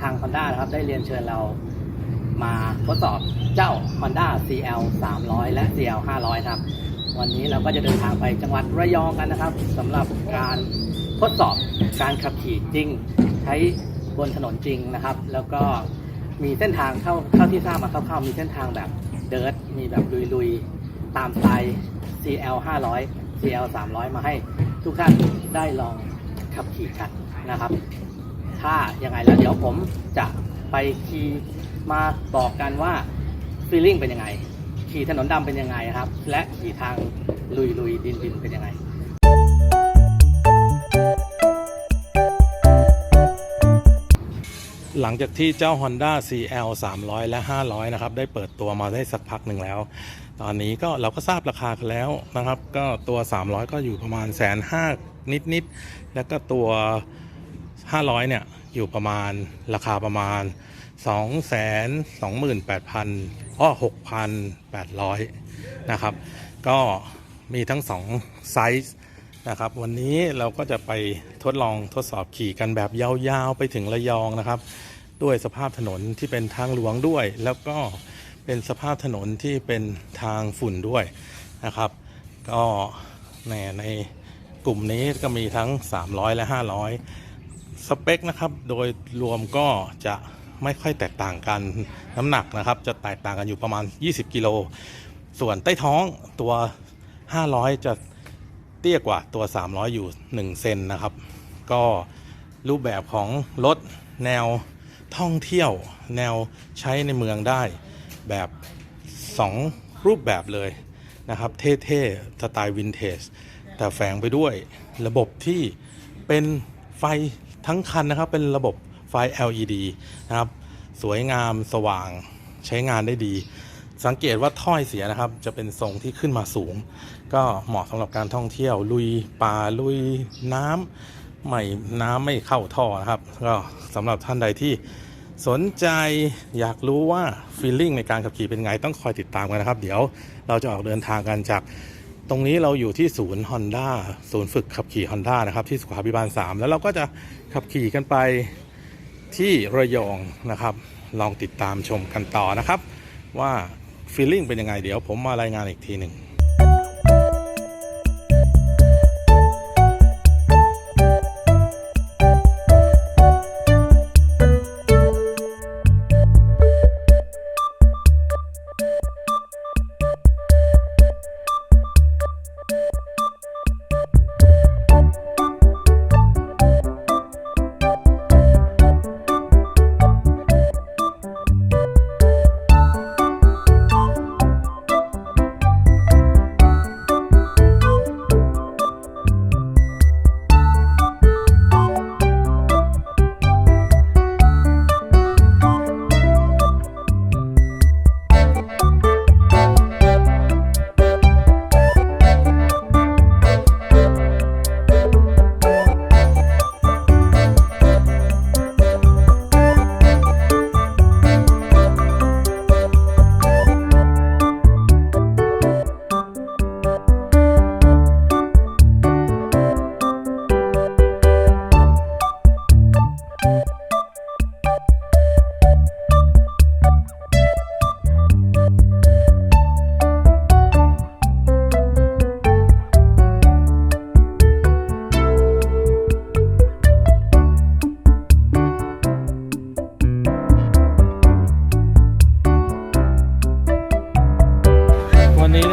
ทาง Honda นะครับได้เรียนเชิญเรามาทดสอบเจ้า Honda CL 300 และ CL 500ครับ วันนี้เราก็จะเดินทางไปจังหวัดระยองกันนะครับสำหรับการทดสอบการขับขี่จริง ใช้บนถนนจริงนะครับ แล้วก็มีเส้นทางเข้าเข้าที่ทราบมาคร่าวๆมีเส้นทางแบบเดิร์ทมีแบบลุยๆ ตามสไตล์ CL 500 CL 300 มาให้ทุกท่านได้ลองขับขี่กันนะครับ ถ้ายังไงแล้วเดี๋ยวผมจะไปขี่มาบอกกันว่าฟีลลิ่งเป็นยังไง ขี่ถนนดำเป็นยังไงครับ และขี่ทางลุยลุยดินดินเป็นยังไงหลังจากที่เจ้า Honda CL 300 และ 500 นะครับ ได้เปิดตัวมาได้สักพักหนึ่งแล้ว ตอนนี้ก็เราก็ทราบราคากันแล้วนะครับ ก็ตัว 300 ก็อยู่ประมาณแสนห้านิด ๆ แล้วก็ตัว 500 เนี่ย อยู่ประมาณราคาประมาณ 2 2 8 0 0 0อ้อ6,800 นะครับ ก็มีทั้ง 2 ไซส์นะครับ วันนี้เราก็จะไปทดลองทดสอบขี่กันแบบยาวๆ ไปถึงระยองนะครับ ด้วยสภาพถนนที่เป็นทางหลวงด้วย แล้วก็เป็นสภาพถนนที่เป็นทางฝุ่นด้วยนะครับ ก็ในในกลุ่มนี้ก็มีทั้ง 300 และ 500 สเปคนะครับโดยรวมก็จะไม่ค่อยแตกต่างกันน้ำหนักนะครับ จะแตกต่างกันอยู่ประมาณ 20 กิโล ส่วนใต้ท้องตัว 500 จะเตี้ยกว่าตัว 300 อยู่ 1 เซนนะครับ ก็รูปแบบของรถแนวท่องเที่ยว แนวใช้ในเมืองได้แบบ 2 รูปแบบเลยนะครับ เท่ๆ สไตล์วินเทจแต่แฝงไปด้วยระบบที่เป็นไฟ ทั้งคันนะครับเป็นระบบไฟ LED นะครับ สวยงามสว่างใช้งานได้ดี สังเกตว่าถ้อยเสียนะครับ จะเป็นทรงที่ขึ้นมาสูง ก็เหมาะสำหรับการท่องเที่ยว ลุยป่าลุยน้ำไม่น้ำไม่เข้าท่อนะครับ ก็สำหรับท่านใดที่สนใจอยากรู้ว่าฟีลลิ่งในการขับขี่เป็นไงต้องคอยติดตามกันนะครับ เดี๋ยวเราจะออกเดินทางกันจาก ตรงนี้เราอยู่ที่ศูนย์ Honda ศูนย์ฝึกขับขี่ Honda นะครับ ที่สุขาพิบาล 3 แล้วเราก็จะขับขี่กันไปที่ระยองนะครับ ลองติดตามชมกันต่อนะครับ ว่าฟีลลิ่งเป็นยังไงเดี๋ยวผมมารายงานอีกทีหนึ่ง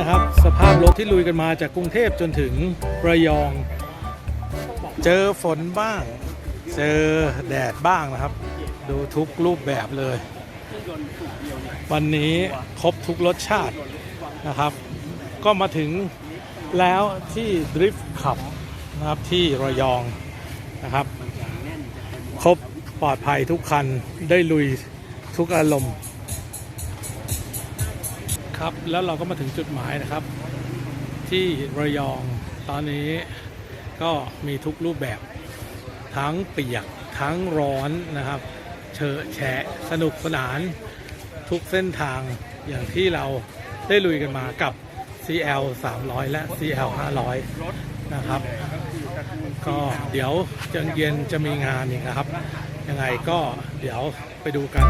นะครับ สภาพรถที่ลุยกันมาจากกรุงเทพจนถึงระยอง เจอฝนบ้าง เจอแดดบ้างนะครับ ดูทุกรูปแบบเลย วันนี้ครบทุกรสชาตินะครับ ก็มาถึงแล้วที่ดริฟท์ขับนะครับที่ระยองนะครับ ครบปลอดภัยทุกคันได้ลุยทุกอารมณ์ ครับแล้วเราก็มาถึงจุดหมายนะครับ ที่ระยองตอนนี้ก็มีทุกรูปแบบ ทั้งเปียกทั้งร้อนนะครับเชอะแฉะสนุกสนานทุกเส้นทางอย่างที่เราได้ลุยกันมากับ CL 300 และ CL 500 นะครับ ก็เดี๋ยวเย็นจะมีงานอีกนะครับ ยังไงก็เดี๋ยวไปดูกัน